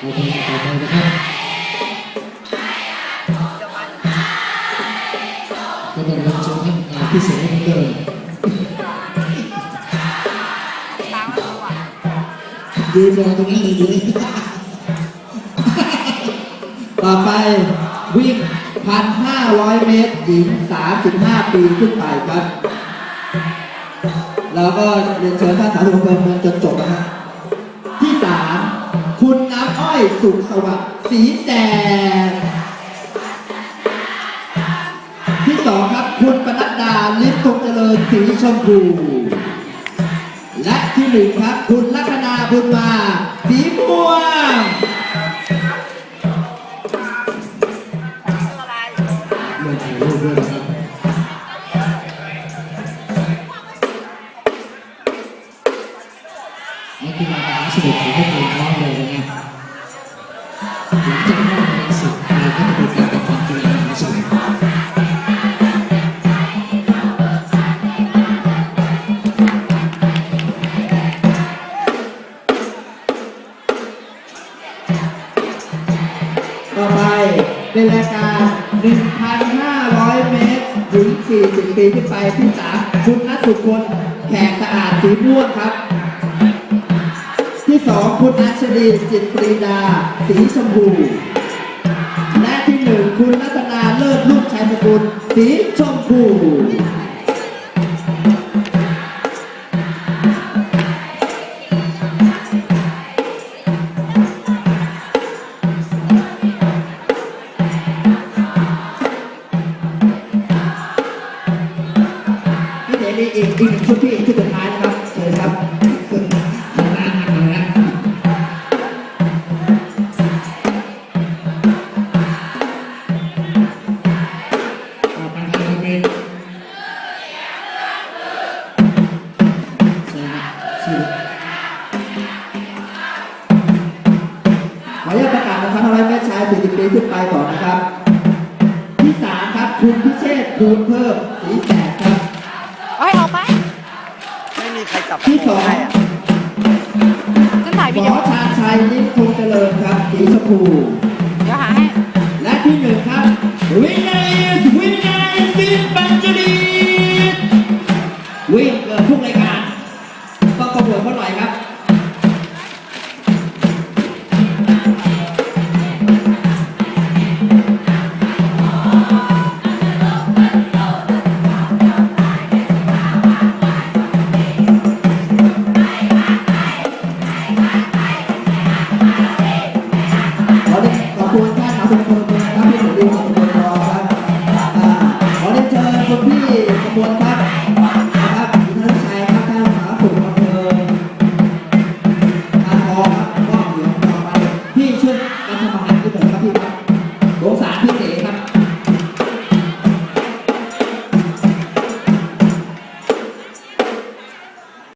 โอเคต่อไปนะครับก็ต้องรับชมท่านอาพิเศษเหมือนเดิมยืนรอตรงนั้เลยยู่ต่อไปวิ่ง 1,500 เมตร หญิง 35 ปีขึ้นไปครับ แล้วก็เรียนเชิญท่านสาธุชนเมืองจนจบนะฮะ คุณน้ำอ้อยสุขสวัสดิ์สีแดงที่สองครับ คุณปนัดดาลิศคงเจริญสีชมพู และที่หนึ่งครับ คุณลัคนาบุญมา สีม่วง สนุกของพวกเราน้องเลยนะหลังจากนั้นสิบปีก็จะเป็นการแข่งขันกีฬามหาสนุกต่อไปเป็นรายการ 1,500 เมตรถึง40ปีขึ้นไปที่สามคุณนัทสุคนแขกสะอาดสีม่วงครับ สองคุณอัชรีจิตปรีดา สีชมพู และที่หนึ่งคุณรัตนาเลิศลูกชัยสกุลสีชมพู ขออนุญาตประกาศนะครับทำไมแม่ชาย40ปีขึ้นไปก่อนนะครับ ที่สามครับคุณพิเชษฐ์ภูลเพิ่มสีแสดครับ เอาให้ออกไปไม่มีใครจับที่สองให้อะฉันถ่ายหมวิดีอโอชาญชัยนิพงษ์เจริญครับสีชมพู ต้องปรวดเขาหน่อยครับขอเรียนขอบคุณท่านครับขอบคุณรอครับขอเรียนเชิญคุณพี่ขบวนครับ